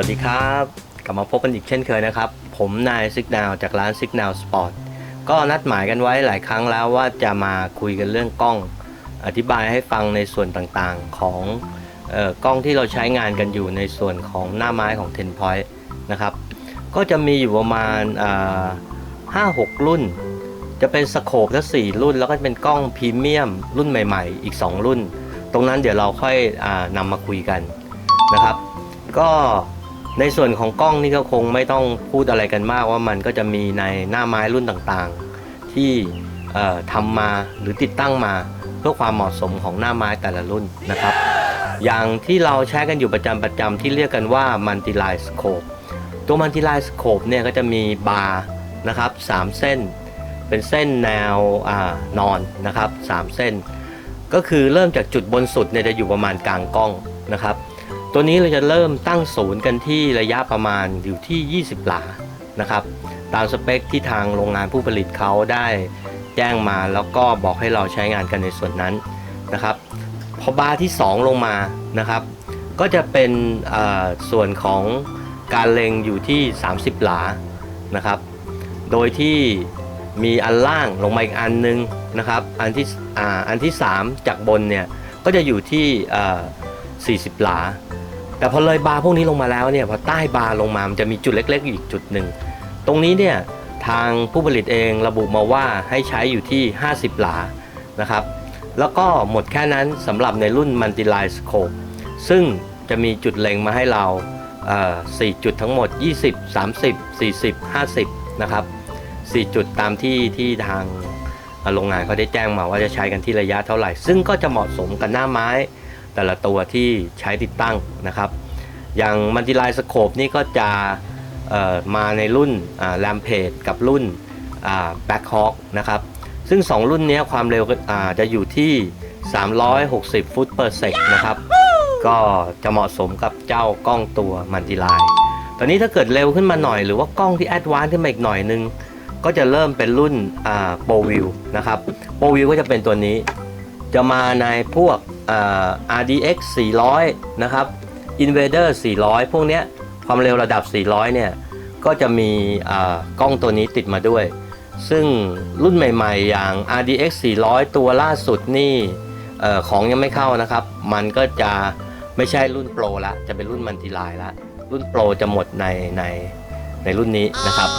วัสดีครับ กลับมาพบกันอีกเช่นเคยนะครับ ผมนายซิกนาวจากร้านซิกนาวสปอร์ตก็นัดหมายกันไว้หลายครั้งแล้วว่าจะมาคุยกันเรื่องกล้อง อธิบายให้ฟังในส่วนต่างๆของเออกล้องที่เราใช้งานกันอยู่ในส่วนของหน้าไม้ของ 10 point นะครับ ก็จะมีอยู่ประมาณห้าหกรุ่น จะเป็นสโคปละสี่รุ่น แล้วก็เป็นกล้องพรีเมียมรุ่นใหม่ ๆ อีก 2 รุ่น ตรงนั้นเดี๋ยวเราค่อยอนำมาคุยกันนะครับ ก็ ในส่วนของกล้องนี่ก็คงไม่ต้องพูดอะไรกันมากว่ามันก็จะมีในหน้าไม้รุ่นต่างๆ ที่ทำมาหรือติดตั้งมาเพื่อความเหมาะสมของหน้าไม้แต่ละรุ่นนะครับ อย่างที่เราใช้กันอยู่ประจำประจำที่เรียกกันว่ามันติไลสโคปตัวมันติไลสโคปเนี่ยก็จะมีบาร์นะครับสามเส้น เป็นเส้นแนวอนอนนะครับสามเส้น ก็คือเริ่มจากจุดบนสุดเนี่ยจะอยู่ประมาณกลางกล้องนะครับ ตัวนี้เราจะเริ่มตั้งศูนย์กันที่ระยะประมาณอยู่ที่ 20 หลานะครับ ตามสเปคที่ทางโรงงานผู้ผลิตเขาได้แจ้งมาแล้วก็บอกให้เราใช้งานกันในส่วนนั้นนะครับ พอบาร์ที่ 2 ลงมานะครับ ก็จะเป็นส่วนของการเล็งอยู่ที่ 30 หลานะครับ โดยที่มีอันล่างลงมาอีกอันนึงนะครับ อันที่ออันที่ 3 จากบนเนี่ยก็จะอยู่ที่เอ่อ40 หลา แต่พอเลยบาร์พวกนี้ลงมาแล้วเนี่ยพอใต้บาร์ลงมามันจะมีจุดเล็ก ๆ อีกจุดหนึ่งตรงนี้เนี่ยทางผู้ผลิตเองระบุมาว่าให้ใช้อยู่ที่ 50 หลานะครับ แล้วก็หมดแค่นั้นสำหรับในรุ่น Multi Line Scope ซึ่งจะมีจุดเล็งมาให้เราเ4จุดทั้งหมด 20 30 40 50 นะครับ 4 จุดตามที่ที่ทางโรงงานเขาได้แจ้งมาว่าจะใช้กันที่ระยะเท่าไหร่ ซึ่งก็จะเหมาะสมกับหน้าไม้ แต่ละตัวที่ใช้ติดตั้งนะครับ อย่างมันติไลสโคปนี่ก็จะมาในรุ่นแรมเพจกับรุ่นแบ็คฮอ k นะครับซึ่ง 2 รุ่นนี้ความเร็วจะอยู่ที่ 360 ฟุตเปอร์เซกนะครับ ก็จะเหมาะสมกับเจ้ากล้องตัวมันติไลตอนนี้ถ้าเกิดเร็วขึ้นมาหน่อยหรือว่ากล้องที่แอดวานซ์ขึ้นมาอีกหน่อยนึง ก็จะเริ่มเป็นรุ่นโปรวิวนะครับโปรวิวก็จะเป็นตัวนี้ จะมาในพวก RDX 400 นะครับ Invader 400 พวกเนี้ยความเร็วระดับ 400 เนี่ย ก็จะมีอ่ากล้องตัวนี้ติดมาด้วย ซึ่งรุ่นใหม่ๆ อย่าง RDX 400 ตัวล่าสุดนี่เออของยังไม่เข้านะครับ มันก็จะไม่ใช่รุ่นโปรละ จะเป็นรุ่นมันติลายละ รุ่นโปรจะหมดในในในรุ่นนี้นะครับ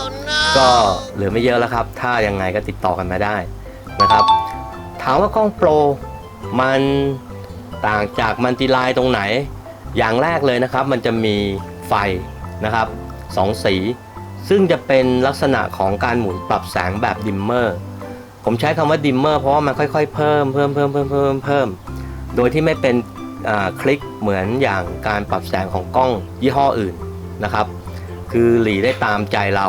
ก็เหลือไม่เยอะแล้วครับ ถ้ายังไงก็ติดต่อกันมาได้นะครับ ถามว่ากล้องโปรมัน ต่างจากมันติไลน์ตรงไหน อย่างแรกเลยนะครับ มันจะมีไฟนะครับสองสี ซึ่งจะเป็นลักษณะของการหมุนปรับแสงแบบดิมเมอร์ผมใช้คำว่าดิมเมอร์เพราะว่ามันค่อยๆ เพิ่มเพิ่มเพิ่มเพิ่มเพิ่มเพิ่มโดยที่ไม่เป็นคลิกเหมือนอย่างการปรับแสงของกล้องยี่ห้ออื่นนะครับ คือหลีได้ตามใจเรา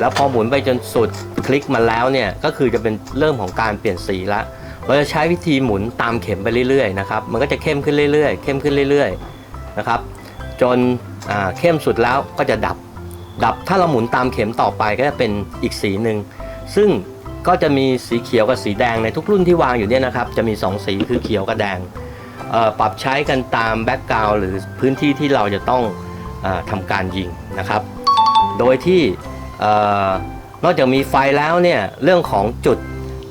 แล้วพอหมุนไปจนสุดคลิกมาแล้วเนี่ยก็คือจะเป็นเริ่มของการเปลี่ยนสีละ เราจะใช้วิธีหมุนตามเข็มไปเรื่อยๆนะครับ มันก็จะเข้มขึ้นเรื่อยๆ เข้มขึ้นเรื่อยๆนะครับ จนเข้มสุดแล้วก็จะดับ ดับถ้าเราหมุนตามเข็มต่อไปก็จะเป็นอีกสีหนึ่ง ซึ่งก็จะมีสีเขียวกับสีแดงในทุกรุ่นที่วางอยู่เนี่ยนะครับ จะมี 2 สีคือเขียวกับแดง ปรับใช้กันตามแบ็กกราวหรือพื้นที่ที่เราจะต้องออทำการยิงนะครับ โดยที่อนอกจากมีไฟแล้วเนี่ยเรื่องของจุด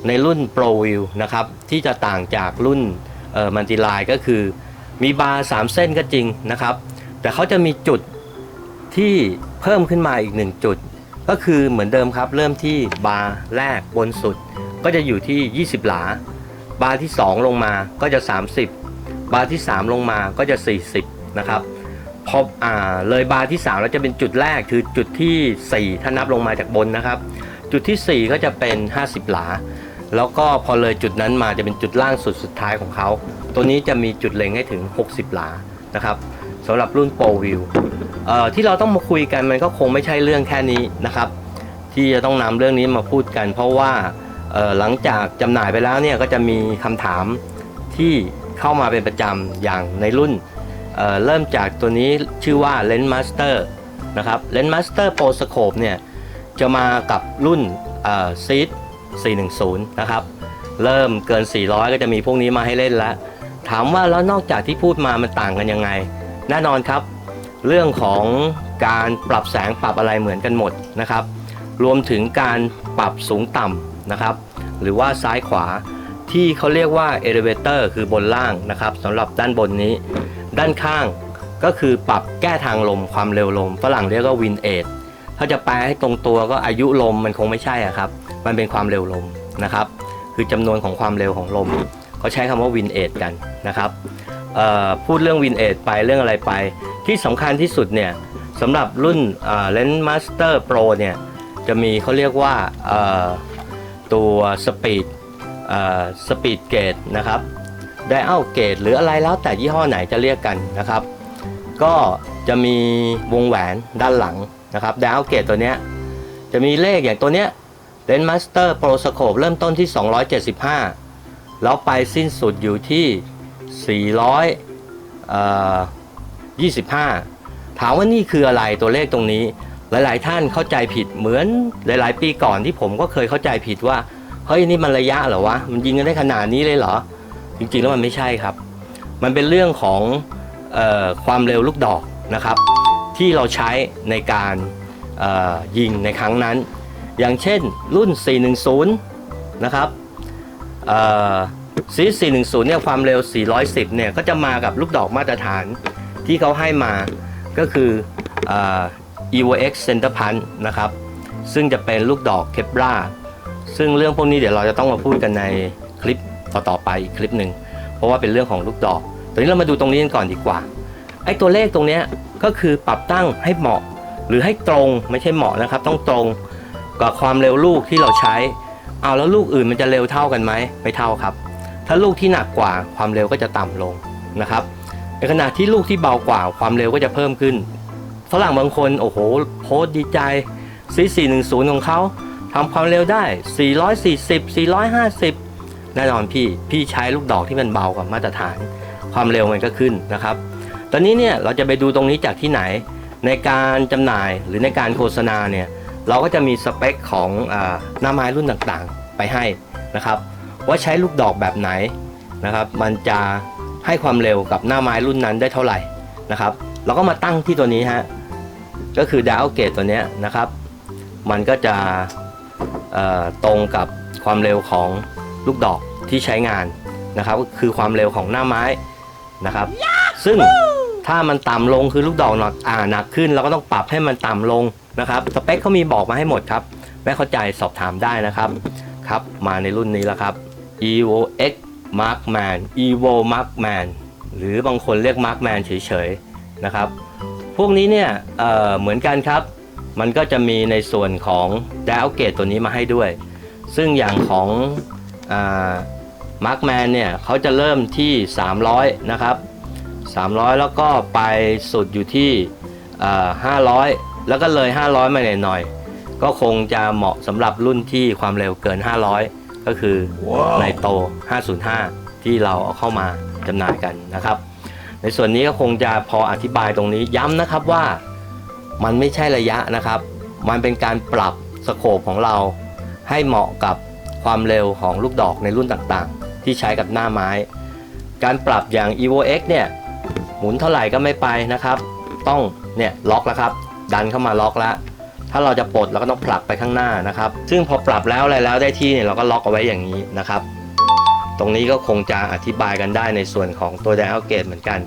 ในรุ่น Pro View นะครับ ที่จะต่างจากรุ่นมันติลายก็คือ มีบาร์ 3 เส้นก็จริงนะครับ แต่เขาจะมีจุดที่เพิ่มขึ้นมาอีก 1 จุด ก็คือเหมือนเดิมครับเริ่มที่บาร์แรกบนสุด ก็จะอยู่ที่ 20 หลา บาร์ที่ 2 ลงมาก็จะ 30 บาร์ที่ 3 ลงมาก็จะ 40 นะครับพออ่าเลยบาร์ที่3แล้วจะเป็นจุดแรกคือจุดที่ 4 ถ้านับลงมาจากบนนะครับ จุดที่ 4 ก็จะเป็น 50 หลา แล้วก็พอเลยจุดนั้นมาจะเป็นจุดล่างสุดสุดท้ายของเขา ตัวนี้จะมีจุดเล็งให้ถึง 60 หลานะครับสำหรับรุ่นโปรวิวที่เราต้องมาคุยกันมันก็คงไม่ใช่เรื่องแค่นี้นะครับ ที่จะต้องนำเรื่องนี้มาพูดกัน เพราะว่าหลังจากจำหน่ายไปแล้วเนี่ยก็จะมีคำถามที่เข้ามาเป็นประจำอย่างในรุ่นเเริ่มจากตัวนี้ชื่อว่า Lens Master นะครับ Lens Master Pro Scope เนี่ยจะมากับรุ่นเอ่อ Seed 410 นะครับ เริ่มเกิน 400 ก็จะมีพวกนี้มาให้เล่นแล้ว ถามว่าแล้วนอกจากที่พูดมามันต่างกันยังไง แน่นอนครับ เรื่องของการปรับแสงปรับอะไรเหมือนกันหมดนะครับ รวมถึงการปรับสูงต่ำนะครับ หรือว่าซ้ายขวาที่เขาเรียกว่า elevator คือบนล่างนะครับสำหรับด้านบนนี้ ด้านข้างก็คือปรับแก้ทางลมความเร็วลมฝรั่งเรียกว่า wind aid ถ้าจะแปลให้ตรงตัวก็อายุลมมันคงไม่ใช่อะครับ มันเป็นความเร็วลมนะครับ คือจำนวนของความเร็วของลมเขาใช้คำว่า wind aid กันนะครับพูดเรื่อง wind aid ไปเรื่องอะไรไป ที่สำคัญที่สุดเนี่ยสำหรับรุ่นเลนส์มาสเตอร์โปรเนี่ยจะมีเขาเรียกว่าตัวสปีดสปีดเกตนะครับไดอัลเกตหรืออะไรแล้วแต่ยี่ห้อไหนจะเรียกกันนะครับ ก็จะมีวงแหวนด้านหลัง นะครับดอัลเกตตัวเนี้ยจะมีเลขอย่างตัวเนี้ยเลนส์มาสเตอร์โปรสโคปเริ่มต้นที่ 275 แล้วไปสิ้นสุดอยู่ที่400เอ่อ25 ถามว่านี่คืออะไรตัวเลขตรงนี้ หลายๆ ท่านเข้าใจผิดเหมือนหลาย ๆ ปีก่อนที่ผมก็เคยเข้าใจผิดว่าเฮ้ยนี่มันระยะเหรอวะมันยิงกันได้ขนาดนี้เลยเหรอ จริง ๆ แล้วมันไม่ใช่ครับ มันเป็นเรื่องของออความเร็วลูกดอกนะครับ ที่เราใช้ในการยิงในครั้งนั้น อย่างเช่นรุ่น 410 นะครับเอ่อซี410 เนี่ยความเร็ว 410 เนี่ยก็จะมากับลูกดอกมาตรฐานที่เขาให้มาก็คือเอ่อ evo x center punch นะครับ ซึ่งจะเป็นลูกดอกเคปราซึ่งเรื่องพวกนี้เดี๋ยวเราจะต้องมาพูดกันในคลิปต่อๆไปอีกคลิปหนึ่ง เพราะว่าเป็นเรื่องของลูกดอกตอนนี้เรามาดูตรงนี้กันก่อนดีกว่า ไอ้ตัวเลขตรงเนี้ย ก็คือปรับตั้งให้เหมาะ หรือให้ตรงไม่ใช่เหมาะนะครับ ต้องตรงกับความเร็วลูกที่เราใช้ เอาแล้วลูกอื่นมันจะเร็วเท่ากันไหมไม่เท่าครับ ถ้าลูกที่หนักกว่าความเร็วก็จะต่ำลงนะครับ ในขณะที่ลูกที่เบากว่าความเร็วก็จะเพิ่มขึ้นฝรั่งบางคนโอ้โหโพสต์ดีใจซี410 ของเขาทำความเร็วได้ 440 450 แน่นอนพี่ พี่ใช้ลูกดอกที่มันเบากว่ามาตรฐาน ความเร็วมันก็ขึ้นนะครับ ตอนนี้เนี่ยเราจะไปดูตรงนี้จากที่ไหน ในการจำหน่ายหรือในการโฆษณาเนี่ยเราก็จะมีสเปคของอาหน้าไม้รุ่นต่างๆ ไปให้นะครับว่าใช้ลูกดอกแบบไหนนะครับมันจะให้ความเร็วกับหน้าไม้รุ่นนั้นได้เท่าไหร่นะครับเราก็มาตั้งที่ตัวนี้ฮะก็คือดาวเกตตัวนี้นะครับมันก็จะตรงกับความเร็วของลูกดอกที่ใช้งานนะครับก็คือความเร็วของหน้าไม้นะครับ ซึ่ง ถ้ามันต่ำลงคือลูกดอกหนักอ่าหนักขึ้นเราก็ต้องปรับให้มันต่ำลงนะครับสเปคเขามีบอกมาให้หมดครับไม่เข้าใจสอบถามได้นะครับครับมาในรุ่นนี้แล้วครับ evo x markman evo markman หรือบางคนเรียก markman เฉยๆนะครับพวกนี้เนี่ยเเหมือนกันครับ มันก็จะมีในส่วนของดาวเกตตัวนี้มาให้ด้วย ซึ่งอย่างของมาร์คแมนเนี่ยเขาจะเริ่มที่ 300 นะครับ 300 แล้วก็ไปสุดอยู่ที่เอ่อ500 แล้วก็เลย 500 มาหน่อยๆก็คงจะเหมาะสำหรับรุ่นที่ความเร็วเกิน 500 ก็คือในโต 505 ที่เราเอาเข้ามาจำหน่ายกันนะครับ ในส่วนนี้ก็คงจะพออธิบายตรงนี้ย้ำนะครับว่ามันไม่ใช่ระยะนะครับ มันเป็นการปรับสโคปของเราให้เหมาะกับความเร็วของลูกดอกในรุ่นต่างๆ ที่ใช้กับหน้าไม้ การปรับอย่าง evo x เนี่ย หมุนเท่าไหร่ก็ไม่ไปนะครับ ต้องเนี่ยล็อกแล้วครับ ดันเข้ามาล็อกแล้วถ้าเราจะปลดเราก็ต้องผลักไปข้างหน้านะครับ ซึ่งพอปรับแล้วอะไรแล้วได้ที่เนี่ยเราก็ล็อกเอาไว้อย่างนี้นะครับ ตรงนี้ก็คงจะอธิบายกันได้ในส่วนของตัว dial gauge เหมือนกัน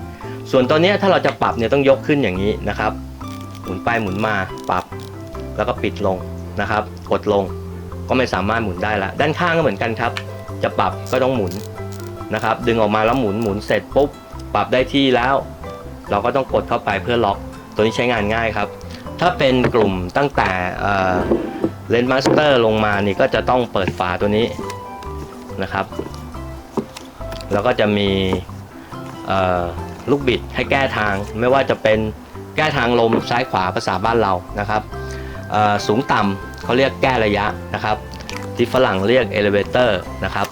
ส่วนตัวเนี้ยถ้าเราจะปรับเนี่ยต้องยกขึ้นอย่างนี้นะครับ หมุนไปหมุนมาปรับ แล้วก็ปิดลงนะครับ กดลงก็ไม่สามารถหมุนได้ละด้านข้างก็เหมือนกันครับ จะปรับก็ต้องหมุนนะครับ ดึงออกมาแล้วหมุนหมุนเสร็จปุ๊บ ปรับได้ที่แล้ว เราก็ต้องกดเข้าไปเพื่อล็อก ตัวนี้ใช้งานง่ายครับ ถ้าเป็นกลุ่มตั้งแต่เลนส์มาสเตอร์ลงมานี่ก็จะต้องเปิดฝาตัวนี้นะครับ แล้วก็จะมีลูกบิดให้แก้ทาง ไม่ว่าจะเป็นแก้ทางลมซ้ายขวาภาษาบ้านเรานะครับสูงต่ำเขาเรียกแก้ระยะนะครับ ที่ฝรั่งเรียก elevator นะครับ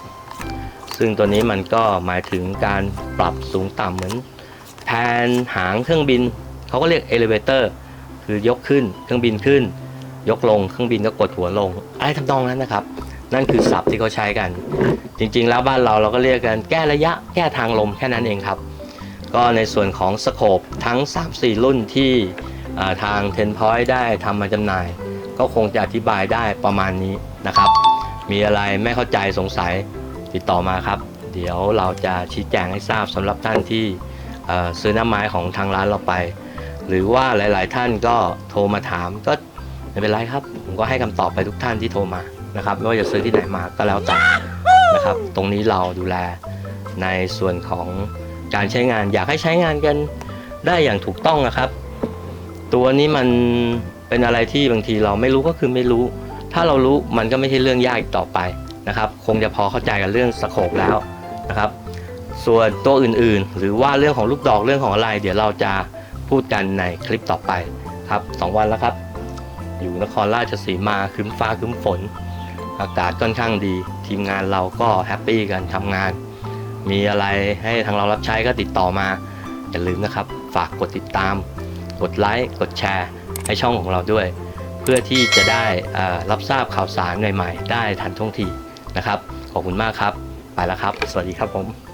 ซึ่งตัวนี้มันก็หมายถึงการปรับสูงต่ำเหมือนแผนหางเครื่องบิน เขาก็เรียก elevator คือยกขึ้นเครื่องบินขึ้น ยกลงเครื่องบินก็กดหัวลงอะไรทำนองนั้นนะครับ นั่นคือศัพท์ที่เขาใช้กัน จริงๆ แล้วบ้านเราเราก็เรียกกันแก้ระยะแก้ทางลมแค่นั้นเองครับ ก็ในส่วนของสโคปทั้ง 3-4 รุ่นที่ทาง Ten Point ได้ทำมาจำหน่าย ก็คงจะอธิบายได้ประมาณนี้นะครับ มีอะไรไม่เข้าใจสงสัย ติดต่อมาครับ เดี๋ยวเราจะชี้แจงให้ทราบสำหรับท่านที่ซื้อน้ำไม้ของทางร้านเราไป หรือว่าหลาย ๆ ท่านก็โทรมาถามก็ไม่เป็นไรครับ ผมก็ให้คำตอบไปทุกท่านที่โทรมานะครับไม่ว่าจะซื้อที่ไหนมาก็แล้วแต่นะครับ ตรงนี้เราดูแลในส่วนของการใช้งาน อยากให้ใช้งานกันได้อย่างถูกต้องนะครับ ตัวนี้มันเป็นอะไรที่บางทีเราไม่รู้ก็คือไม่รู้ ถ้าเรารู้มันก็ไม่ใช่เรื่องยากอีกต่อไป นะครับ คงจะพอเข้าใจกันเรื่องสโคปแล้วนะครับ ส่วนตัวอื่นๆ หรือว่าเรื่องของลูกดอกเรื่องของอะไร เดี๋ยวเราจะพูดกันในคลิปต่อไปครับสองวันแล้วครับ อยู่นครราชสีมาคืมฟ้าคืมฝน อากาศค่อนข้างดี ทีมงานเราก็แฮปปี้กันทำงาน มีอะไรให้ทางเรารับใช้ก็ติดต่อมา อย่าลืมนะครับ ฝากกดติดตาม กดไลค์กดแชร์ให้ช่องของเราด้วย เพื่อที่จะได้รับทราบข่าวสารใหม่ๆ ได้ทันท่วงที นะครับ ขอบคุณมากครับ ไปแล้วครับ สวัสดีครับผม